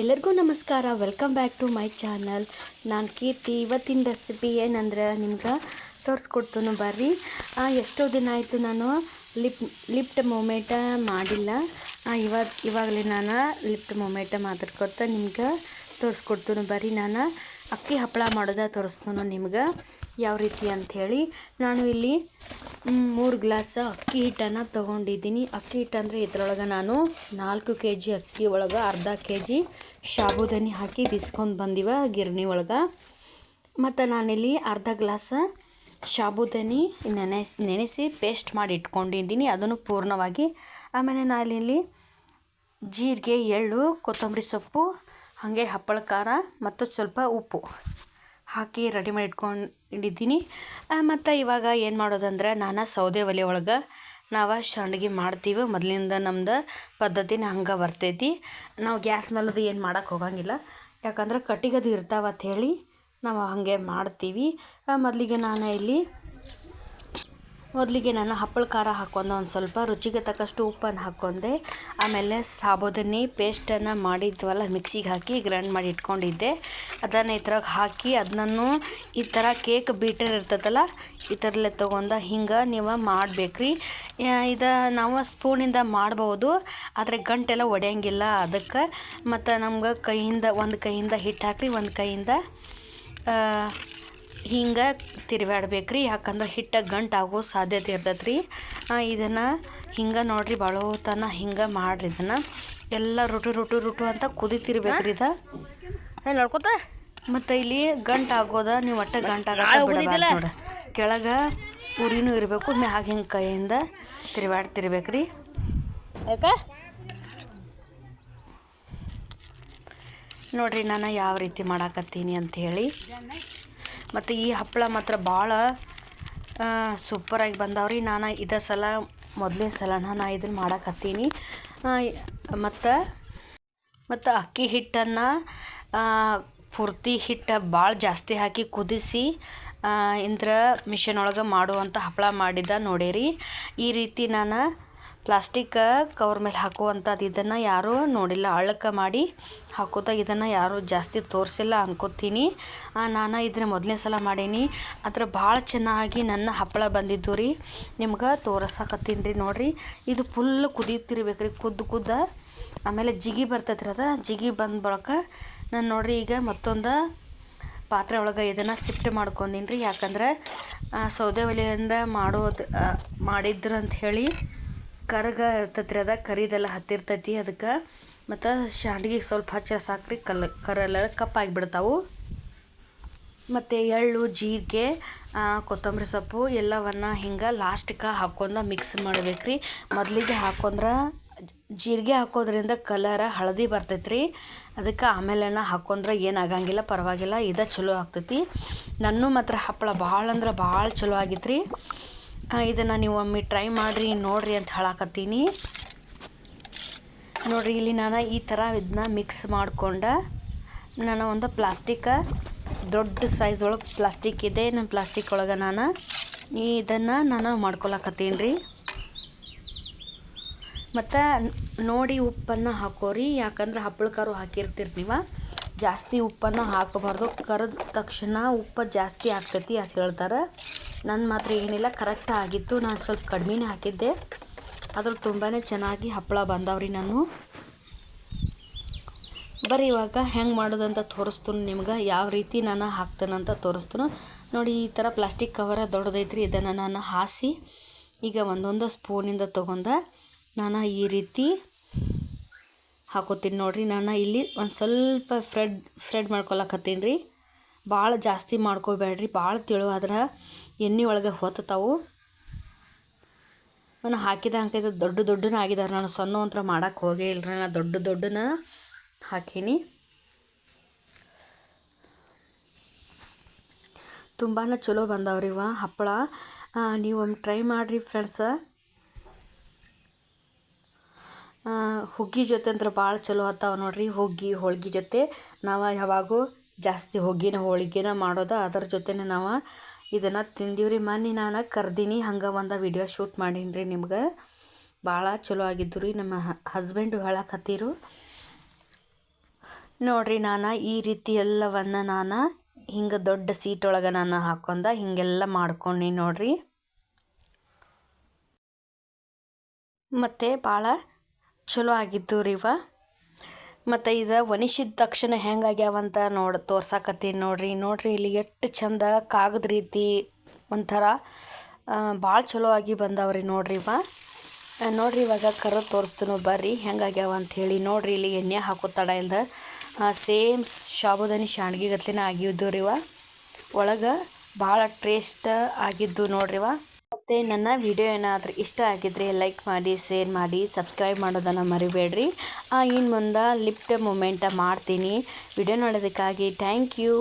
ಎಲ್ಲರಿಗೂ ನಮಸ್ಕಾರ. Welcome back to my channel ನಾನು ಕೀರ್ತಿ. ಇವತ್ತಿನ ರೆಸಿಪಿ ಏನಂದ್ರೆ ನಿಮ್ಗೆ ತೋರಿಸ್ಕೊಡ್ತೀನಿ ಬರ್ರಿ. ಎಷ್ಟೋ ದಿನ ಆಯಿತು ನಾನು ಲಿಪ್ ಲಿಫ್ಟ್ ಮೊಮೆಂಟ ಮಾಡಿಲ್ಲ. ಇವಾಗ, ಇವಾಗಲೇ ನಾನು ಲಿಫ್ಟ್ ಮೊಮೆಂಟ ಮಾತಾಡ್ಕೊತ ನಿಮ್ಗೆ ತೋರಿಸ್ಕೊಡ್ತೀನಿ ಬರ್ರಿ ನಾನು. ಅಕ್ಕಿ ಹಪ್ಪಳ ಮಾಡೋದ ತೋರಿಸ್ತಾನು ನಿಮ್ಗೆ. ಯಾವ ರೀತಿ ಅಂಥೇಳಿ ನಾನು ಇಲ್ಲಿ ಮೂರು ಗ್ಲಾಸ್ ಅಕ್ಕಿ ಹಿಟ್ಟನ್ನು ತೊಗೊಂಡಿದ್ದೀನಿ. ಅಕ್ಕಿ ಹಿಟ್ಟು ಅಂದರೆ ಇದ್ರೊಳಗೆ ನಾನು ನಾಲ್ಕು ಕೆ ಜಿ ಅಕ್ಕಿ ಒಳಗೆ ಅರ್ಧ ಕೆ ಜಿ ಸಾಬುದಾನಿ ಹಾಕಿ ಬಿಸ್ಕೊಂಡು ಬಂದಿವ ಗಿರಣಿ ಒಳಗೆ. ಮತ್ತು ನಾನಿಲ್ಲಿ ಅರ್ಧ ಗ್ಲಾಸ್ ಸಾಬುದಾನಿ ನೆನೆಸಿ ನೆನೆಸಿ ಪೇಸ್ಟ್ ಮಾಡಿ ಇಟ್ಕೊಂಡಿದ್ದೀನಿ. ಅದನ್ನು ಪೂರ್ಣವಾಗಿ ಆಮೇಲೆ ನಾನಿಲ್ಲಿ ಜೀರಿಗೆ, ಎಳ್ಳು, ಕೊತ್ತಂಬರಿ ಸೊಪ್ಪು ಹಾಗೆ ಹಪ್ಪಳ ಖಾರ ಮತ್ತು ಸ್ವಲ್ಪ ಉಪ್ಪು ಹಾಕಿ ರೆಡಿ ಮಾಡಿ ಇಟ್ಕೊಂಡಿದ್ದೀನಿ. ಮತ್ತು ಇವಾಗ ಏನು ಮಾಡೋದಂದ್ರೆ ನಾನು ಸೌದೆ ಒಲೆ ಒಳಗೆ ನಾವು ಸಂಡ್ಗಿ ಮಾಡ್ತೀವಿ. ಮೊದಲಿಂದ ನಮ್ದು ಪದ್ಧತಿನ ಹಂಗೆ ಬರ್ತೈತಿ. ನಾವು ಗ್ಯಾಸ್ ಮೇಲದು ಏನು ಮಾಡೋಕ್ಕೆ ಹೋಗಂಗಿಲ್ಲ. ಯಾಕಂದ್ರೆ ಕಟ್ಟಿಗದು ಇರ್ತಾವ ಅಂತ ಹೇಳಿ ನಾವು ಹಾಗೆ ಮಾಡ್ತೀವಿ. ಮೊದಲಿಗೆ ನಾನು ಇಲ್ಲಿ ಮೊದಲಿಗೆ ನಾನು ಹಪ್ಪಳ ಖಾರ ಹಾಕ್ಕೊಂಡೆ ಒಂದು ಸ್ವಲ್ಪ ರುಚಿಗೆ ತಕ್ಕಷ್ಟು ಉಪ್ಪನ್ನು ಹಾಕ್ಕೊಂಡೆ ಆಮೇಲೆ ಸಾಬುದಾನಿ ಪೇಸ್ಟನ್ನು ಮಾಡಿದ್ವಲ್ಲ, ಮಿಕ್ಸಿಗೆ ಹಾಕಿ ಗ್ರೈಂಡ್ ಮಾಡಿ ಇಟ್ಕೊಂಡಿದ್ದೆ. ಅದನ್ನು ಈ ಥರ ಹಾಕಿ ಅದನ್ನು ಈ ಥರ ಕೇಕ್ ಬೀಟರ್ ಇರ್ತದಲ್ಲ, ಈ ಥರಲ್ಲೇ ತೊಗೊಂಡು ಹಿಂಗೆ ನೀವು ಮಾಡಬೇಕ್ರಿ. ಇದು ನಾವು ಸ್ಪೂನಿಂದ ಮಾಡ್ಬೋದು, ಆದರೆ ಗಂಟೆಲ್ಲ ಒಡೆಯಂಗಿಲ್ಲ ಅದಕ್ಕೆ. ಮತ್ತು ನಮ್ಗೆ ಕೈಯಿಂದ, ಒಂದು ಕೈಯಿಂದ ಹಿಟ್ಟು ಹಾಕಿ ಒಂದು ಕೈಯಿಂದ ಹಿಂಗೆ ತಿರುಗಾಡ್ಬೇಕ್ರಿ ಯಾಕಂದ್ರೆ ಹಿಟ್ಟು ಗಂಟು ಆಗೋ ಸಾಧ್ಯತೆ ಇರ್ತೈತೆ ರೀ ಇದನ್ನು ಹಿಂಗೆ ನೋಡಿರಿ ಭಾಳ ತನ ಹಿಂಗೆ ಮಾಡಿರಿ ಇದನ್ನು. ಎಲ್ಲ ರುಟು ರುಟು ರುಟು ಅಂತ ಕುದಿತಿರ್ಬೇಕ್ರಿ ಇದು. ನೋಡ್ಕೊತ. ಮತ್ತು ಇಲ್ಲಿ ಗಂಟು ಆಗೋದ ನೀವು ಒಟ್ಟೆ ಗಂಟು ಆಗೋದ ನೋಡ. ಕೆಳಗೆ ಉರಿನೂ ಇರಬೇಕು ಮ್ಯಾಗ ಹಿಂಗೆ ಕೈಯಿಂದ ತಿರುಗಾಡ್ತಿರ್ಬೇಕ್ರಿ ಯಾಕೆ? ನೋಡ್ರಿ ನಾನು ಯಾವ ರೀತಿ ಮಾಡಾಕತ್ತೀನಿ ಅಂತ ಹೇಳಿ. ಮತ್ತು ಈ ಹಪ್ಪಳ ಮಾತ್ರ ಭಾಳ ಸೂಪರಾಗಿ ಬಂದಾವ್ರಿ. ನಾನು ಇದೇ ಸಲ, ಮೊದಲನೇ ಸಲ ನಾನು ಇದನ್ನು ಮಾಡಕತ್ತೀನಿ. ಮತ್ತು ಮತ್ತು ಅಕ್ಕಿ ಹಿಟ್ಟನ್ನು ಪೂರ್ತಿ ಹಿಟ್ಟು ಭಾಳ ಜಾಸ್ತಿ ಹಾಕಿ ಕುದಿಸಿ ಇಂದ್ರ ಮಿಷನ್ ಒಳಗೆ ಮಾಡುವಂಥ ಹಪ್ಪಳ ಮಾಡಿದ ನೋಡೇರಿ. ಈ ರೀತಿ ನಾನು ಪ್ಲಾಸ್ಟಿಕ್ ಕವರ್ ಮೇಲೆ ಹಾಕುವಂಥದ್ದು ಇದನ್ನು ಯಾರೂ ನೋಡಿಲ್ಲ. ಅಳ್ಳಕ್ಕೆ ಮಾಡಿ ಹಾಕೋತ ಇದನ್ನು ಯಾರೂ ಜಾಸ್ತಿ ತೋರಿಸಿಲ್ಲ ಅನ್ಕೋತೀನಿ. ನಾನು ಇದನ್ನ ಮೊದಲನೇ ಸಲ ಮಾಡೀನಿ. ಅದ್ರ ಭಾಳ ಚೆನ್ನಾಗಿ ನನ್ನ ಹಪ್ಪಳ ಬಂದಿದ್ದು ರೀ. ನಿಮ್ಗೆ ತೋರಿಸಾಕತ್ತೀನಿ ರೀ ನೋಡಿರಿ. ಇದು ಫುಲ್ ಕುದೀತಿರ್ಬೇಕು ರೀ ಕುದ್ದು ಕುದ್ದ ಆಮೇಲೆ ಜಿಗಿ ಬರ್ತೈತ್ರಿ ಅದ. ಜಿಗಿ ಬಂದ ಬಳಕ ನಾನು ನೋಡಿರಿ ಈಗ ಮತ್ತೊಂದು ಪಾತ್ರೆ ಒಳಗೆ ಇದನ್ನು ಶಿಫ್ಟ್ ಮಾಡ್ಕೊಂಡೀನಿ ರೀ ಯಾಕಂದ್ರೆ ಸೌದೆ ಒಲೆಯಿಂದ ಮಾಡೋದು ಮಾಡಿದ್ರು ಅಂತ ಹೇಳಿ ಕರಗ ಇರ್ತೈತ್ರಿ ಅದ ಕರಿದೆಲ್ಲ ಹತ್ತಿರ್ತೈತಿ ಅದಕ್ಕೆ. ಮತ್ತು ಶಾಂಡ್ಗಿಗೆ ಸ್ವಲ್ಪ ಹಚ್ಚ ಸಾಕ್ರಿ, ಕಲ್ ಕರೆಲ್ಲ ಕಪ್ಪಾಗಿಬಿಡ್ತಾವು ಮತ್ತು ಎಳ್ಳು, ಜೀರಿಗೆ ಕೊತ್ತಂಬರಿ ಸೊಪ್ಪು ಎಲ್ಲವನ್ನು ಹಿಂಗೆ ಲಾಸ್ಟಿಗೆ ಹಾಕೊಂಡು ಮಿಕ್ಸ್ ಮಾಡ್ಬೇಕ್ರಿ. ಮೊದಲಿಗೆ ಹಾಕೊಂಡ್ರೆ ಜೀರಿಗೆ ಹಾಕೋದ್ರಿಂದ ಕಲರ ಹಳದಿ ಬರ್ತೈತೆ ರೀ ಅದಕ್ಕೆ ಆಮೇಲೆ ಹಾಕೊಂಡ್ರೆ ಏನಾಗಂಗಿಲ್ಲ ಪರವಾಗಿಲ್ಲ, ಇದು ಚಲೋ ಆಗ್ತೈತಿ. ನನ್ನೂ ಮಾತ್ರ ಹಪ್ಪಳ ಭಾಳ ಅಂದ್ರೆ ಭಾಳ ಚಲೋ ಆಗಿತ್ತು ರೀ ಇದನ್ನು ನೀವು ಒಮ್ಮೆ ಟ್ರೈ ಮಾಡಿರಿ, ನೋಡಿರಿ ಅಂತ ಹೇಳಾಕತ್ತೀನಿ. ನೋಡಿರಿ, ಇಲ್ಲಿ ನಾನು ಈ ಥರ ಇದನ್ನ ಮಿಕ್ಸ್ ಮಾಡಿಕೊಂಡ, ನಾನು ಒಂದು ಪ್ಲಾಸ್ಟಿಕ್ ದೊಡ್ಡ ಸೈಜ್ ಒಳಗೆ ಪ್ಲಾಸ್ಟಿಕ್ ಇದೆ ನನ್ನ ಪ್ಲಾಸ್ಟಿಕ್ ಒಳಗೆ ನಾನು ಇದನ್ನು ನಾನು ಮಾಡ್ಕೊಳಕತ್ತೀನಿ ರೀ ಮತ್ತು ನೋಡಿ ಉಪ್ಪನ್ನು ಹಾಕೋರಿ, ಯಾಕಂದ್ರೆ ಹಪ್ಪಳ ಕರು ಹಾಕಿರ್ತೀರಿ ನೀವು. ಜಾಸ್ತಿ ಉಪ್ಪನ್ನು ಹಾಕಬಾರ್ದು, ಕರೆದ ತಕ್ಷಣ ಉಪ್ಪು ಜಾಸ್ತಿ ಆಗ್ತೈತಿ ಅಂತ ಹೇಳ್ತಾರೆ. ನನ್ನ ಮಾತ್ರ ಏನಿಲ್ಲ ಕರೆಕ್ಟ್ ಆಗಿತ್ತು ನಾನು ಸ್ವಲ್ಪ ಕಡಿಮೆನೇ ಹಾಕಿದ್ದೆ. ಆದರೂ ತುಂಬಾ ಚೆನ್ನಾಗಿ ಹಪ್ಪಳ ಬಂದವ್ರಿ ನಾನು. ಬರೀ ಇವಾಗ ಹೆಂಗೆ ಮಾಡೋದಂತ ತೋರಿಸ್ತೀನಿ ನಿಮ್ಗೆ, ಯಾವ ರೀತಿ ನಾನು ಹಾಕ್ತೇನಂತ ತೋರಿಸ್ತೀನಿ. ನೋಡಿ, ಈ ಥರ ಪ್ಲಾಸ್ಟಿಕ್ ಕವರ ದೊಡ್ಡದೈತ್ರಿ, ಇದನ್ನು ನಾನು ಹಾಸಿ ಈಗ ಒಂದೊಂದು ಸ್ಪೂನಿಂದ ತೊಗೊಂಡ ನಾನು ಈ ರೀತಿ ಹಾಕೋತೀನಿ ನೋಡಿರಿ. ನಾನು ಇಲ್ಲಿ ಒಂದು ಸ್ವಲ್ಪ ಫ್ರೆಡ್ ಫ್ರೆಡ್ ಮಾಡ್ಕೊಳಕತ್ತೀನಿ ರೀ. ಭಾಳ ಜಾಸ್ತಿ ಮಾಡ್ಕೋಬೇಡ್ರಿ ಭಾಳ ತಿಳುವಾದ್ರೆ ಎಣ್ಣೆ ಒಳಗೆ ಹೊತ್ತತಾವು. ನಾನು ಹಾಕಿದ ಹಾಕಿದ ದೊಡ್ಡ ದೊಡ್ಡನ ಆಗಿದಾರೆ. ನಾನು ಸಣ್ಣ ಒಂಥರ ಮಾಡೋಕ್ಕೆ ಹೋಗೇ ಇಲ್ಲ ನಾನು ದೊಡ್ಡ ದೊಡ್ಡನ ಹಾಕೀನಿ. ತುಂಬಾ ಚಲೋ ಬಂದವ್ರಿ ಇವ ಹಪ್ಪಳ. ನೀವು ಒಂದು ಟ್ರೈ ಮಾಡಿರಿ ಫ್ರೆಂಡ್ಸ. ಹುಗ್ಗಿ ಜೊತೆ ಅಂದ್ರೆ ಭಾಳ ಚಲೋ ಹತ್ತಾವ ನೋಡ್ರಿ. ಹುಗ್ಗಿ, ಹೋಳ್ಗೆ ಜೊತೆ. ನಾವು ಯಾವಾಗೂ ಜಾಸ್ತಿ ಹುಗ್ಗಿನ ಹೋಳಿಗೆನ ಮಾಡೋದು. ಅದರ ಜೊತೆನೇ ನಾವು ಇದನ್ನು ತಿಂದೀವ್ರಿ ಮೊನ್ನೆ, ನಾನು ಕರ್ದೀನಿ. ಹಂಗೆ ಒಂದು ವಿಡಿಯೋ ಶೂಟ್ ಮಾಡೀನಿ ರೀ ನಿಮ್ಗೆ. ಭಾಳ ಚಲೋ ಆಗಿದ್ದು ರೀ ನಮ್ಮ ಹಸ್ಬೆಂಡು ಹೇಳಕತ್ತೀರು. ನೋಡ್ರಿ ನಾನು ಈ ರೀತಿ ಎಲ್ಲವನ್ನು ನಾನು ಹಿಂಗೆ ದೊಡ್ಡ ಸೀಟ್ ಒಳಗೆ ನಾನು ಹಾಕೊಂಡ ಹಿಂಗೆಲ್ಲ ಮಾಡ್ಕೊಂಡು ನೋಡ್ರಿ. ಮತ್ತು ಭಾಳ ಚಲೋ ಆಗಿದ್ದು ರೀ ಇವ ಮತ್ತು ಇದು ಒನಿಸಿದ ತಕ್ಷಣ ಹೆಂಗಾಗ್ಯಾವಂತ ನೋಡಿ ತೋರ್ಸಾಕತ್ತೀನಿ ನೋಡ್ರಿ. ನೋಡ್ರಿ ಇಲ್ಲಿ ಎಷ್ಟು ಚಂದ ಕಾಗದ ರೀತಿ ಒಂಥರ ಭಾಳ ಚಲೋ ಆಗಿ ಬಂದಾವ್ರಿ ನೋಡ್ರಿ ಇವ. ನೋಡಿರಿ ಇವಾಗ ಕರ ತೋರಿಸ್ತೀನೋ ಬರ್ರಿ ಹೆಂಗಾಗ್ಯಾವ ಅಂಥೇಳಿ ನೋಡ್ರಿ ಇಲ್ಲಿ ಎಣ್ಣೆ ಹಾಕೋ ತಡ ಇಲ್ದ. ಸೇಮ್ ಶಾಬುದಾನಿ ಶಾಣ್ಗಿ ಗತ್ಲಿನ ಆಗಿದ್ದು ರೀ ಇವ ಒಳಗೆ ಭಾಳ ಟೇಸ್ಟ್ ಆಗಿದ್ದು ನೋಡ್ರಿವ ಮತ್ತು ನನ್ನ ವಿಡಿಯೋ ಏನಾದರೂ ಇಷ್ಟ ಆಗಿದ್ದರೆ ಲೈಕ್ ಮಾಡಿ, ಶೇರ್ ಮಾಡಿ, ಸಬ್ಸ್ಕ್ರೈಬ್ ಮಾಡೋದನ್ನು ಮರಿಬೇಡ್ರಿ. ಇನ್ನು ಮುಂದೆ ಲಿಫ್ಟ್ ಮೂಮೆಂಟ ಮಾಡ್ತೀನಿ. ವಿಡಿಯೋ ನೋಡೋದಕ್ಕಾಗಿ ಥ್ಯಾಂಕ್ ಯು.